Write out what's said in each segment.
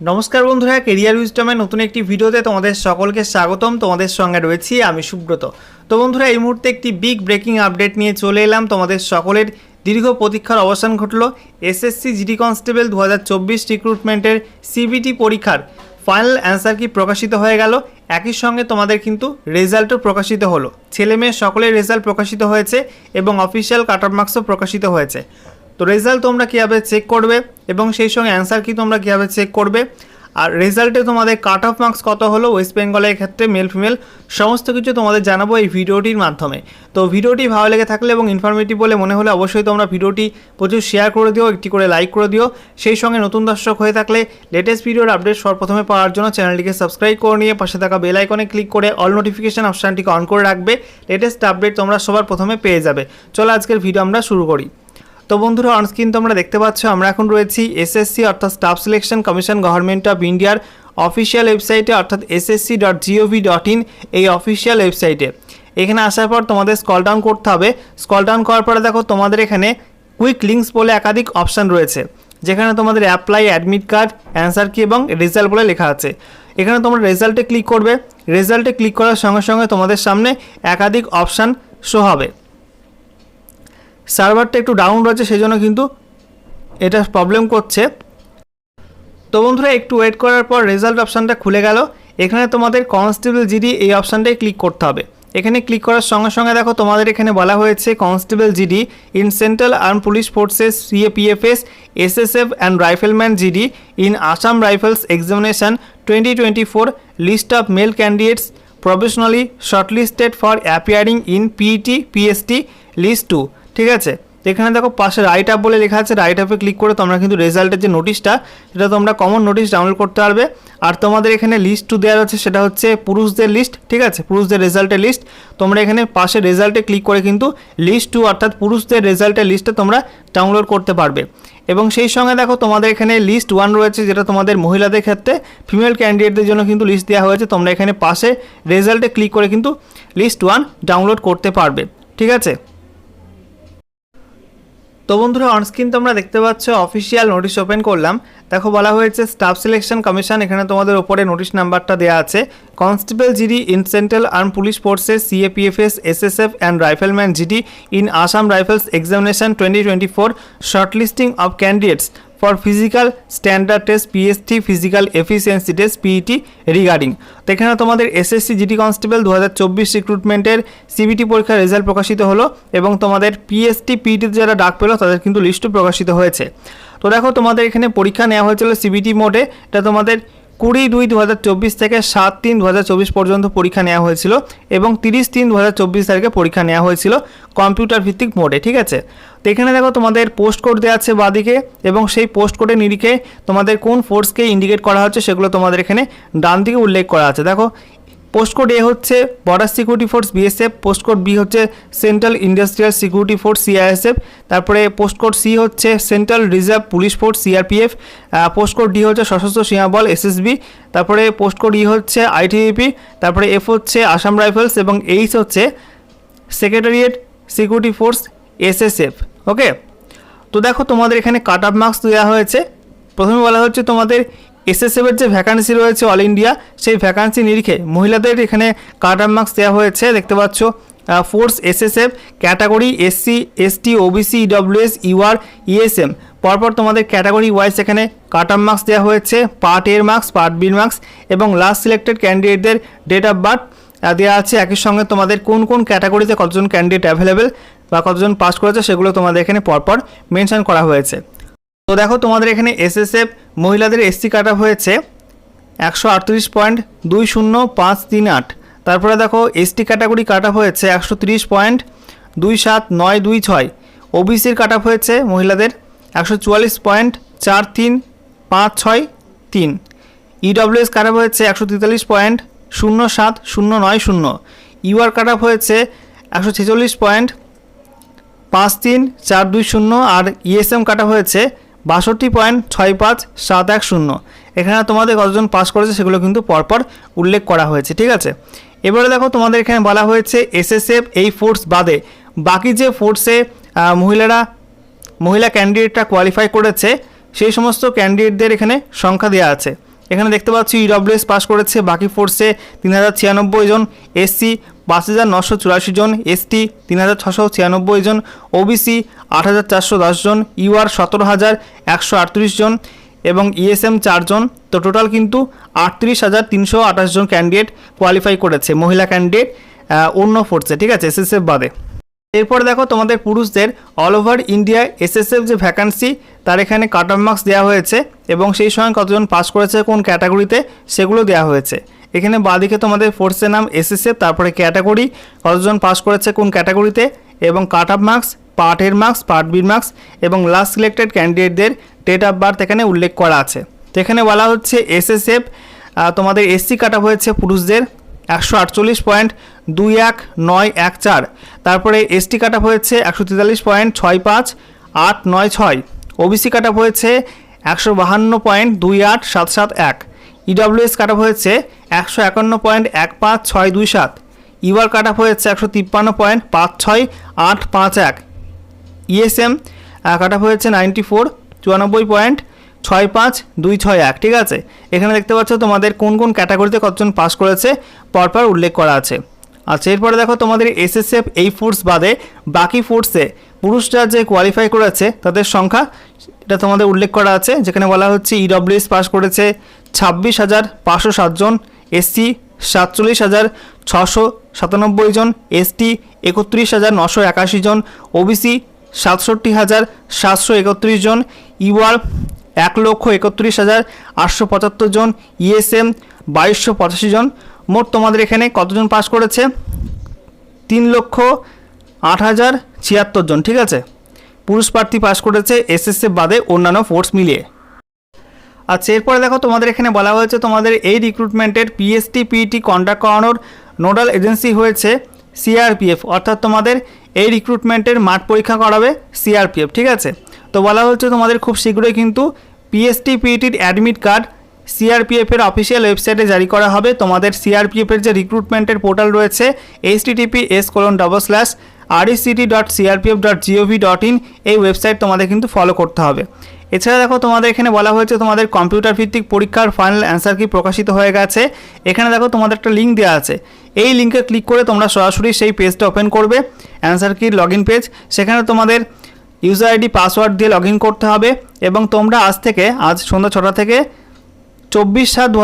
নমস্কার বন্ধুরা কেরিয়ার উইস্টমের নতুন একটি ভিডিওতে তোমাদের সকলকে স্বাগতম। তোমাদের সঙ্গে রয়েছি আমি সুব্রত। তো বন্ধুরা, এই মুহূর্তে একটি বিগ ব্রেকিং আপডেট নিয়ে চলে এলাম। তোমাদের সকলের দীর্ঘ প্রতীক্ষার অবসান ঘটল। এসএসসি জিডি কনস্টেবল দু হাজার চব্বিশ রিক্রুটমেন্টের সিবিটি পরীক্ষার ফাইনাল অ্যান্সার কি প্রকাশিত হয়ে গেল? একই সঙ্গে তোমাদের কিন্তু রেজাল্টও প্রকাশিত হলো। ছেলে মেয়ে সকলের রেজাল্ট প্রকাশিত হয়েছে এবং অফিসিয়াল কাট অফ মার্কসও প্রকাশিত হয়েছে। তো রেজাল্ট তোমরা কীভাবে চেক করবে এবং সেই সঙ্গে অ্যান্সার কি তোমরা কীভাবে চেক করবে? আর রেজাল্টে তোমাদের কাট অফ মার্কস কত হলো ওয়েস্ট বেঙ্গলের ক্ষেত্রে মেল ফিমেল সমস্ত কিছু তোমাদের জানাব এই ভিডিওটির মাধ্যমে। তো ভিডিওটি ভালো লেগে থাকলে এবং ইনফরমেটিভ বলে মনে হলে অবশ্যই তোমরা ভিডিওটি প্রচুর শেয়ার করে দিও, একটি করে লাইক করে দিও। সেই সঙ্গে নতুন দর্শক হয়ে থাকলে লেটেস্ট ভিডিওর আপডেট সর্বপ্রথমে পাওয়ার জন্য চ্যানেলটিকে সাবস্ক্রাইব করে নিয়ে পাশে থাকা বেল আইকনে ক্লিক করে অল নোটিফিকেশান অপশানটিকে অন করে রাখবে। লেটেস্ট আপডেট তোমরা সবার প্রথমে পেয়ে যাবে। চলো আজকের ভিডিও আমরা শুরু করি। তো বন্ধুরা অনস্ক্রিন তোমরা দেখতে পাচ্ছ, আমরা এখন রয়েছি এসএসসি অর্থাৎ staff selection commission government of ইন্ডিয়ার অফিসিয়াল ওয়েবসাইটে অর্থাৎ SSC dot GOV dot in এই অফিসিয়াল ওয়েবসাইটে এখানে আসার পর তোমাদের স্কল ডাউন করতে হবে। স্কল ডাউন করার পরে দেখো, তোমাদের এখানে কুইক লিঙ্কস বলে একাধিক অপশান রয়েছে, যেখানে তোমাদের অ্যাপ্লাই অ্যাডমিট কার্ড অ্যান্সার কি এবং রেজাল্ট বলে লেখা আছে। এখানে তোমরা রেজাল্টে ক্লিক করবে। রেজাল্টে ক্লিক করার সঙ্গে সঙ্গে তোমাদের সামনে একাধিক অপশান শো হবে। সার্ভারটা একটু ডাউন রয়েছে সেই জন্য কিন্তু এটা প্রবলেম করছে। তো বন্ধুরা, একটু ওয়েট করার পর রেজাল্ট অপশানটা খুলে গেল। এখানে তোমাদের কনস্টেবল জিডি এই অপশানটায় ক্লিক করতে হবে। এখানে ক্লিক করার সঙ্গে সঙ্গে দেখো, তোমাদের এখানে বলা হয়েছে constable GD in central arm police forces CAPFs SSF and rifleman GD in Assam Rifles examination twenty twenty four list of male candidates professionally shortlisted for appearing in PET PST list two ঠিক আছে? এখানে দেখো পাশে right up বলে লেখা আছে right আপে click করে তোমরা কিন্তু রেজাল্টের যে নোটিশটা সেটা তোমরা কমন নোটিশ ডাউনলোড করতে পারবে। আর তোমাদের এখানে লিস্ট টু দেওয়া হচ্ছে সেটা হচ্ছে পুরুষদের লিস্ট ঠিক আছে? পুরুষদের রেজাল্টের লিস্ট তোমরা এখানে পাশে রেজাল্টে ক্লিক করে কিন্তু লিস্ট টু অর্থাৎ পুরুষদের রেজাল্টের লিস্টটা তোমরা ডাউনলোড করতে পারবে। এবং সেই সঙ্গে দেখো তোমাদের এখানে লিস্ট ওয়ান রয়েছে, যেটা তোমাদের মহিলাদের ক্ষেত্রে ফিমেল ক্যান্ডিডেটদের জন্য কিন্তু লিস্ট দেওয়া হয়েছে। তোমরা এখানে পাশে রেজাল্টে ক্লিক করে কিন্তু লিস্ট ওয়ান ডাউনলোড করতে পারবে। ঠিক আছে? তো বন্ধুরা অনস্ক্রিন তোমরা দেখতে পাচ্ছ অফিসিয়াল নোটিশ ওপেন করলাম। দেখো, বলা হয়েছে স্টাফ সিলেকশন কমিশন এখানে তোমাদের ওপরে নোটিশ নাম্বারটা দেওয়া আছে। Constable GD in central arm police forces CAPFs SSF and rifleman GD in Assam Rifles examination twenty twenty four shortlisting of candidates for physical standard test PST physical efficiency test PET regarding তো এখানে তোমাদের SSC GD constable দু হাজার চব্বিশ রিক্রুটমেন্টের CBT পরীক্ষার result প্রকাশিত হলো এবং তোমাদের পিএসটি পিইটিতে যারা ডাক পেল, তাদের কিন্তু লিস্টও প্রকাশিত হয়েছে। তো দেখো তোমাদের এখানে পরীক্ষা নেওয়া হয়েছিল সিবিটি মোডে এটা তোমাদের কুড়ি দুই দু থেকে সাত তিন দু পর্যন্ত পরীক্ষা নেওয়া হয়েছিল এবং তিরিশ তিন দু তারিখে পরীক্ষা নেওয়া হয়েছিল কম্পিউটার ভিত্তিক মোডে, ঠিক আছে? তো এখানে দেখো তোমাদের পোস্ট কোড দেওয়া আছে বাদিকে এবং সেই পোস্ট কোডের নিরিখে তোমাদের কোন ফোর্সকে ইন্ডিকেট করা হচ্ছে সেগুলো তোমাদের এখানে ডান দিকে উল্লেখ করা আছে। দেখো পোস্ট কোড এ হচ্ছে border security force BSF post code B হচ্ছে central industrial security force CISF তারপরে পোস্ট কোড সি হচ্ছে central reserve police force CRPF post code D হচ্ছে সশস্ত্র সীমা বল এসএসবি তারপরে পোস্ট কোড ই হচ্ছে আইটিবিপি তারপরে F হচ্ছে Assam rifles এবং এইচ হচ্ছে secretariat security force SSF okay তো দেখো তোমাদের এখানে কাট অফ মার্কস দেওয়া হয়েছে। প্রথমে বলা হচ্ছে তোমাদের এসএসএফের যে ভ্যাকান্সি রয়েছে অল ইন্ডিয়া সেই ভ্যাকান্সি নিরিখে মহিলাদের এখানে অফ মার্কস দেওয়া হয়েছে। দেখতে পাচ্ছ force SSF category SC ST OBC EWS UR ESM পরপর তোমাদের ক্যাটাগরি ওয়াইজ এখানে কাট অফ মার্কস দেওয়া হয়েছে পার্ট এর মার্কস পার্ট বির মার্কস এবং লাস্ট সিলেক্টেড ক্যান্ডিডেটদের ডেট অফ বার্থ দেওয়া আছে। একই সঙ্গে তোমাদের কোন কোন ক্যাটাগরিতে কতজন ক্যান্ডিডেট অ্যাভেলেবেল বা কতজন পাস করেছে, সেগুলো তোমাদের এখানে পরপর মেনশন করা হয়েছে। তো দেখো তোমাদের এখানে এসএসএফ মহিলাদের এসসি কাটা হয়েছে একশো আটত্রিশ পয়েন্ট দুই শূন্য পাঁচ তিন আট। তারপরে দেখো এসটি ক্যাটাগরি কাটা হয়েছে একশো তিরিশ পয়েন্ট দুই সাত নয় দুই ছয়। ওবিসির কাটা হয়েছে মহিলাদের একশো চুয়াল্লিশ পয়েন্ট চার তিন পাঁচ ছয় তিন। ইডব্লিউএস কাটা হয়েছে একশো তেতাল্লিশ পয়েন্ট শূন্য সাত শূন্য নয় শূন্য। ইউআর কাটা হয়েছে একশো ছেচল্লিশ পয়েন্ট পাঁচ তিন চার দুই শূন্য। আর ইএসএম কাটা হয়েছে বাষট্টি পয়েন্ট ছয় পাঁচ সাত এক শূন্য। এখানে তোমাদের কতজন পাস করেছে সেগুলো কিন্তু পরপর উল্লেখ করা হয়েছে, ঠিক আছে? এবারে দেখো তোমাদের এখানে বলা হয়েছে এসএসএফ এই ফোর্স বাদে বাকি যে ফোর্সে মহিলারা, মহিলা ক্যান্ডিডেটরা কোয়ালিফাই করেছে, সেই সমস্ত ক্যান্ডিডেটদের এখানে সংখ্যা দেওয়া আছে। এখানে দেখতে পাচ্ছি ইডব্লিউএস পাস করেছে, বাকি ফোর্সে তিন হাজার ছিয়ানব্বই জন এসসি পাঁচ হাজার নশো চুরাশি জন এসটি তিন হাজার ছশো ছিয়ানব্বই জন, ওবিসি আট হাজার চারশো দশ জন ইউআর সতেরো হাজার একশো আটত্রিশ জন এবং ইএসএম চারজন তো টোটাল কিন্তু আটত্রিশ হাজার তিনশো আঠাশ জন ক্যান্ডিডেট কোয়ালিফাই করেছে, মহিলা ক্যান্ডিডেট অন্য ফোর্সে, ঠিক আছে এসএসএফ বাদে। এরপর দেখো তোমাদের পুরুষদের, অল ওভার ইন্ডিয়া এসএসএফ যে ভ্যাকান্সি, তার এখানে কাট অফ মার্কস দেওয়া হয়েছে এবং সেই সময় কতজন পাস করেছে, কোন ক্যাটাগরিতে, সেগুলো দেওয়া হয়েছে। এখানে বাদিকে তোমাদের ফোর্সের নাম এসএসএফ তারপরে ক্যাটাগরি কতজন পাস করেছে কোন ক্যাটাগরিতে এবং কাট অফ মার্কস পার্ট এর মার্কস পার্ট বির মার্কস এবং লাস্ট সিলেক্টেড ক্যান্ডিডেটদের ডেট অফ বার্থ এখানে উল্লেখ করা আছে। তো এখানে বলা হচ্ছে এসএসএফ তোমাদের এসসি কাট অফ হয়েছে পুরুষদের একশো আটচল্লিশ পয়েন্ট দুই এক নয় এক চার, তারপরে এসটি কাট অফ হয়েছে একশো তেতাল্লিশ পয়েন্ট ছয় পাঁচ আট নয় ছয় ওবিসি কাট অফ হয়েছে একশো বাহান্ন পয়েন্ট দুই আট সাত সাত এক। ইডব্লিউএস কাট অফ হয়েছে একশো একান্ন পয়েন্ট এক পাঁচ ছয় দুই সাত। ইউআর কাট অফ হয়েছে একশো তিপ্পান্ন পয়েন্ট পাঁচ ছয় আট পাঁচ এক। ইএসএম কাট অফ হয়েছে নাইনটি ফোর চুরানব্বই পয়েন্ট ছয় পাঁচ দুই ছয় এক। ঠিক আছে? এখানে দেখতে পাচ্ছ তোমাদের কোন কোন ক্যাটাগরিতে কতজন পাস করেছে, পরপর উল্লেখ করা আছে। আচ্ছা এরপরে দেখো তোমাদের এসএসএফ এই ফোর্স বাদে বাকি ফোর্সে পুরুষরা যে কোয়ালিফাই করেছে তাদের সংখ্যা, এটা তোমাদের উল্লেখ করা আছে, যেখানে বলা হচ্ছে ইডব্লিউএস পাস করেছে ছাব্বিশ হাজার পাঁচশো সাতজন এসসি সাতচল্লিশ হাজার ছশো সাতানব্বই জন এসটি একত্রিশ হাজার নশো একাশি জন ওবিসি সাতষট্টি হাজার সাতশো একত্রিশ জন ইউআর এক লক্ষ একত্রিশ হাজার আটশো পঁচাত্তর জন ইএসএম বাইশশো পঁচাশি জন। মোট তোমাদের এখানে কতজন পাস করেছে? তিন লক্ষ আট হাজার ছিয়াত্তর জন, ঠিক আছে? পুরুষ প্রার্থী পাস করেছে এসএসএফ বাদে অন্যান্য ফোর্স মিলিয়ে। আচ্ছা এরপরে দেখো তোমাদের এখানে বলা হয়েছে তোমাদের এই রিক্রুটমেন্টের পিএসটি পিইটি কন্ডাক্ট করানোর নোডাল এজেন্সি হয়েছে সিআরপিএফ অর্থাৎ তোমাদের এই রিক্রুটমেন্টের মাঠ পরীক্ষা করাবে সিআরপিএফ ঠিক আছে? তো বলা হচ্ছে তোমাদের খুব শীঘ্রই কিন্তু পিএসটি পিইটির অ্যাডমিট কার্ড সিআরপিএফের অফিসিয়াল ওয়েবসাইটে জারি করা হবে। তোমাদের সিআরপিএফের যে রিক্রুটমেন্টের পোর্টাল রয়েছে H TTP S colon double slash RECT dot CRPF dot GOV dot in এই ওয়েবসাইট তোমাদের কিন্তু ফলো করতে হবে। এছাড়া দেখো, তোমাদের এখানে বলা হয়েছে, তোমাদের কম্পিউটার ভিত্তিক পরীক্ষার ফাইনাল অ্যান্সার কি প্রকাশিত হয়ে গেছে। এখানে দেখো, তোমাদের একটা লিঙ্ক দেওয়া আছে। এই লিঙ্কে ক্লিক করে তোমরা সরাসরি সেই পেজটা ওপেন করবে অ্যান্সার কির লগ ইন পেজ সেখানে তোমাদের ইউজার আইডি পাসওয়ার্ড দিয়ে লগ করতে হবে এবং তোমরা আজ থেকে, আজ সন্ধ্যা ছটা থেকে চব্বিশ সাত দু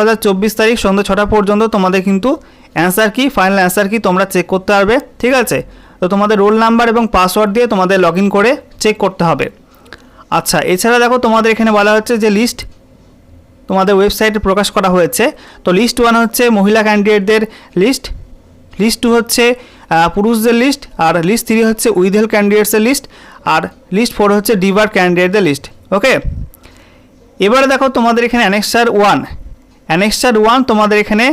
তারিখ সন্ধ্যা ছটা পর্যন্ত তোমাদের কিন্তু অ্যান্সার কি ফাইনাল অ্যান্সার কি তোমরা চেক করতে পারবে, ঠিক আছে? তো তোমাদের রোল নাম্বার এবং পাসওয়ার্ড দিয়ে তোমাদের লগ করে চেক করতে হবে। আচ্ছা এছাড়া দেখো তোমাদের এখানে বলা হচ্ছে যে লিস্ট তোমাদের ওয়েবসাইটে প্রকাশ করা হয়েছে। তো লিস্ট ওয়ান হচ্ছে মহিলা ক্যান্ডিডেটদের লিস্ট লিস্ট টু হচ্ছে পুরুষদের লিস্ট আর লিস্ট থ্রি হচ্ছে উইথেল ক্যান্ডিডেটসের লিস্ট আর লিস্ট ফোর হচ্ছে ডিভার ক্যান্ডিডেটদের লিস্ট ওকে এবারে দেখো তোমাদের এখানে অ্যানেক্সার ওয়ান অ্যানেক্সার ওয়ান তোমাদের এখানে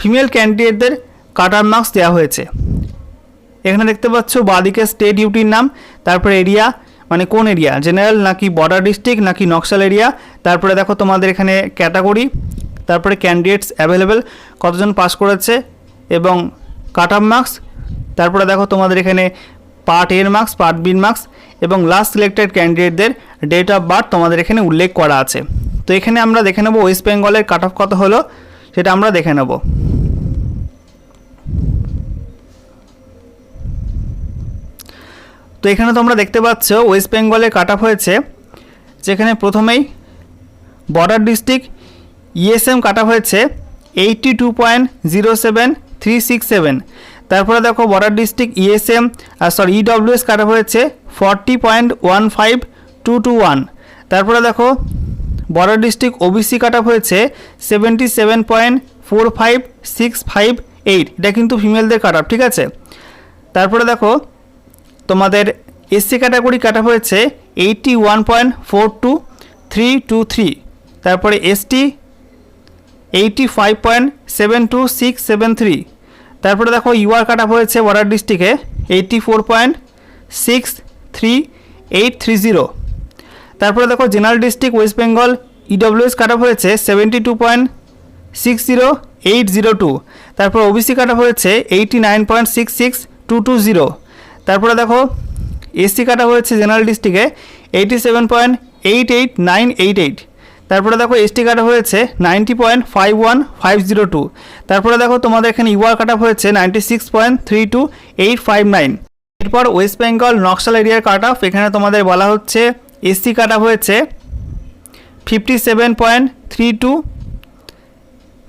ফিমেল ক্যান্ডিডেটদের কাটার মার্কস দেওয়া হয়েছে। এখানে দেখতে পাচ্ছ বাদিকে স্টেট ডিউটির নাম, তারপরে এরিয়া মানে কোন এরিয়া জেনারেল নাকি বর্ডার ডিস্ট্রিক্ট নাকি নকশাল এরিয়া তারপরে দেখো তোমাদের এখানে ক্যাটাগরি তারপরে ক্যান্ডিডেটস অ্যাভেলেবেল কতজন পাস করেছে এবং কাট অফ মার্কস তারপরে দেখো তোমাদের এখানে পার্ট এর মার্কস পার্ট বির মার্কস এবং লাস্ট সিলেক্টেড ক্যান্ডিডেটদের ডেট অফ বার্থ তোমাদের এখানে উল্লেখ করা আছে। তো এখানে আমরা দেখে নেব ওয়েস্ট বেঙ্গলের কাট অফ কত হলো, সেটা আমরা দেখে নেব। তো এখানে তোমরা দেখতে পাচ্ছ ওয়েস্ট বেঙ্গলে কাট অফ হয়েছে, যেখানে প্রথমেই border district ESM cut off হয়েছে eighty two point zero seven three six seven তারপরে দেখো border district ESM sorry EWS cut হয়েছে forty point one five two two one তারপরে দেখো বর্ডার ডিস্ট্রিক্ট ওবিসি কাট হয়েছে seventy seven point four five six five eight এটা কিন্তু ফিমেলদের cut off ঠিক আছে? তারপরে দেখো তোমাদের এসসি ক্যাটাগরি কাটা হয়েছে eighty one point four two three two three তারপরে ST eighty five point seven two six seven three তারপরে দেখো ইউআর কাটা হয়েছে বর্ডার ডিস্ট্রিক্টে eighty four point six three eight three zero তারপরে দেখো general district West Bengal EWS কাটা হয়েছে seventy two point six zero eight zero two তারপর ওবিসি কাটা হয়েছে eighty nine point six six two two zero তারপরে দেখো এসসি কাটা হয়েছে জেনারেল ডিস্ট্রিক্টে eighty seven point eight eight nine eight eight তারপরে দেখো এসটি কাটা হয়েছে ninety point five one five zero two তারপরে দেখো তোমাদের এখানে ইউআর কাটা হয়েছে ninety six point three two eight five nine এরপর ওয়েস্ট বেঙ্গল নকশাল এরিয়ার কাট এখানে তোমাদের বলা হচ্ছে এসসি কাটা হয়েছে fifty seven point three two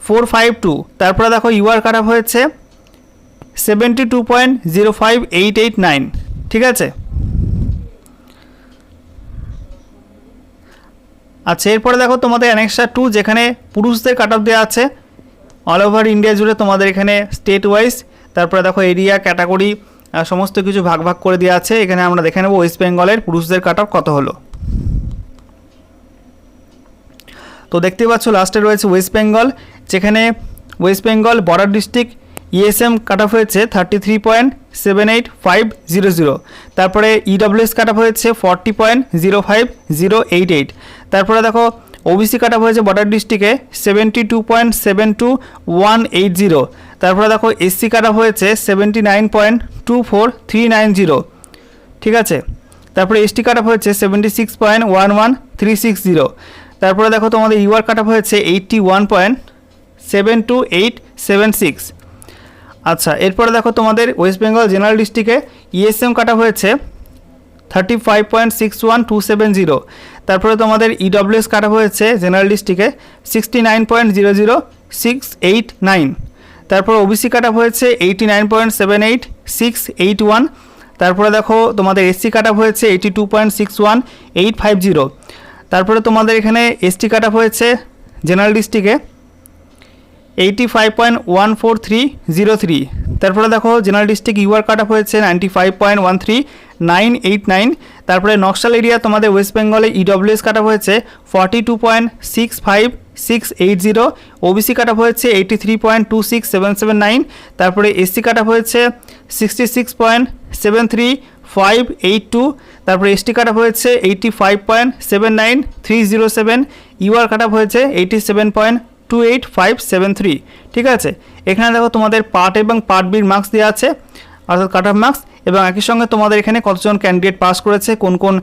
four five two তারপরে দেখো ইউআর কাট হয়েছে seventy two point zero five eight eight nine ঠিক আছে? আচ্ছা এরপরে দেখো তোমাদের অ্যানেক্সা টু যেখানে পুরুষদের কাট অফ দেওয়া আছে অল ওভার ইন্ডিয়া জুড়ে তোমাদের এখানে স্টেট ওয়াইজ তারপরে দেখো এরিয়া ক্যাটাগরি সমস্ত কিছু ভাগ ভাগ করে দেওয়া আছে। এখানে আমরা দেখে নেব ওয়েস্ট বেঙ্গলের পুরুষদের কাট অফ কত হলো। তো দেখতে পাচ্ছ লাস্টে রয়েছে ওয়েস্ট বেঙ্গল যেখানে West Bengal border district ESM cut off হয়েছে thirty three point seven eight five zero zero তারপরে ইডব্লিউএস কাট অফ হয়েছে forty point zero five zero eight eight তারপরে দেখো ওবিসি কাট হয়েছে বর্ডার ডিস্ট্রিক্টে seventy two point seven two one eight zero তারপরে দেখো SC cut হয়েছে seventy nine point two four three nine zero ঠিক আছে? তারপরে এসটি কাট হয়েছে seventy six point one one three six zero তারপরে দেখো, তোমাদের ইউআর কাট হয়েছে eighty one point seven two eight seven six আচ্ছা এরপরে দেখো তোমাদের ওয়েস্ট বেঙ্গল জেনারেল ডিস্ট্রিক্টে ইএসএম কাটা হয়েছে thirty five point six one two seven zero তারপরে তোমাদের ইডব্লিউএস কাটা হয়েছে জেনারেল ডিস্ট্রিক্টে sixty nine point zero zero six eight nine তারপর ওবিসি কাটা হয়েছে eighty nine point seven eight six eight one তারপরে দেখো তোমাদের এসসি কাটা হয়েছে eighty two point six one eight five zero তারপরে তোমাদের এখানে এসটি কাটা হয়েছে জেনারেল ডিস্ট্রিক্টে eighty five point one four three zero three তারপরে দেখো general district UR cut off হয়েছে ninety five point one three nine eight nine তারপরে নকশাল এরিয়া তোমাদের ওয়েস্ট বেঙ্গলে ইডব্লিউএস কাট অফ হয়েছে forty two point six five six eight zero OBC cut off হয়েছে eighty three point two six seven seven nine তারপরে SC cut off হয়েছে sixty six point seven three five eight two তারপরে ST cut off হয়েছে eighty five point seven nine three zero seven UR cut off হয়েছে eighty seven point two eight five seven three ঠিক আছে? এখানে দেখো তোমাদের part এবং part বির মার্কস দেওয়া আছে, অর্থাৎ কাট অফ মার্কস এবং একই সঙ্গে তোমাদের এখানে কতজন ক্যান্ডিডেট পাস করেছে, কোন কোন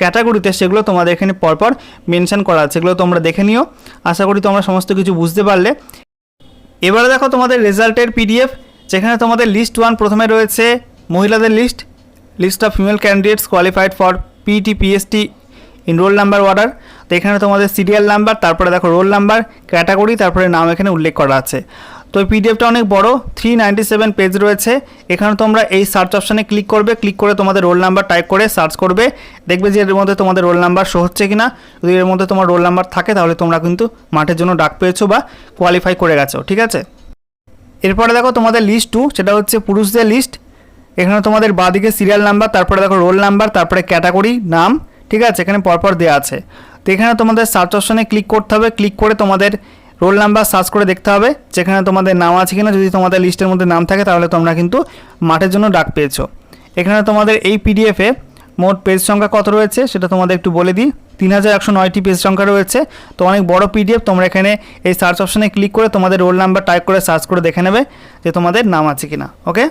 ক্যাটাগরিতে সেগুলো তোমাদের এখানে পরপর মেনশন করা আছে সেগুলো তোমরা দেখে নিও। আশা করি তোমরা সমস্ত কিছু বুঝতে পারলে। এবারে দেখো তোমাদের রেজাল্টের পিডিএফ যেখানে তোমাদের লিস্ট ওয়ান প্রথমে রয়েছে মহিলাদের list list of female candidates qualified for PT PST in roll number order তো এখানে তোমাদের সিরিয়াল নাম্বার তারপরে দেখো রোল নাম্বার ক্যাটাগরি তারপরে নাম এখানে উল্লেখ করা আছে। তো এই পিডিএফটা অনেক বড় থ্রি সেভেন পেজ রয়েছে। এখানে তোমরা এই সার্চ অপশানে ক্লিক করবে ক্লিক করে তোমাদের রোল নাম্বার টাইপ করে সার্চ করবে। দেখবে যে এর মধ্যে তোমাদের রোল নাম্বার শো হচ্ছে কি না যদি এর মধ্যে তোমার রোল নাম্বার থাকে, তাহলে তোমরা কিন্তু মাঠের জন্য ডাক পেয়েছ বা কোয়ালিফাই করে গেছো, ঠিক আছে? এরপরে দেখো তোমাদের লিস্ট টু সেটা হচ্ছে পুরুষদের লিস্ট এখানে তোমাদের বাঁদিকে সিরিয়াল নাম্বার তারপরে দেখো রোল নাম্বার তারপরে ক্যাটাগরি নাম। ঠিক আছে? এখানে পরপর দেওয়া আছে। তো এখানে তোমাদের সার্চ অপশনে ক্লিক করতে হবে। ক্লিক করে তোমাদের রোল নাম্বার সার্চ করে দেখতে হবে যেখানে তোমাদের নাম আছে কিনা। যদি তোমাদের লিস্টের মধ্যে নাম থাকে, তাহলে তোমরা কিন্তু মাঠের জন্য ডাক পেয়েছ। এখানে তোমাদের এই পিডিএফে মোট পেজ সংখ্যা কত রয়েছে সেটা তোমাদের একটু বলে দিই। তিন হাজার একশো নয়টি পেজ সংখ্যা রয়েছে। তো অনেক বড় পিডিএফ তোমরা এখানে এই সার্চ অপশনে ক্লিক করে তোমাদের রোল নাম্বার টাইপ করে সার্চ করে দেখে নেবে যে তোমাদের নাম আছে কিনা। ওকে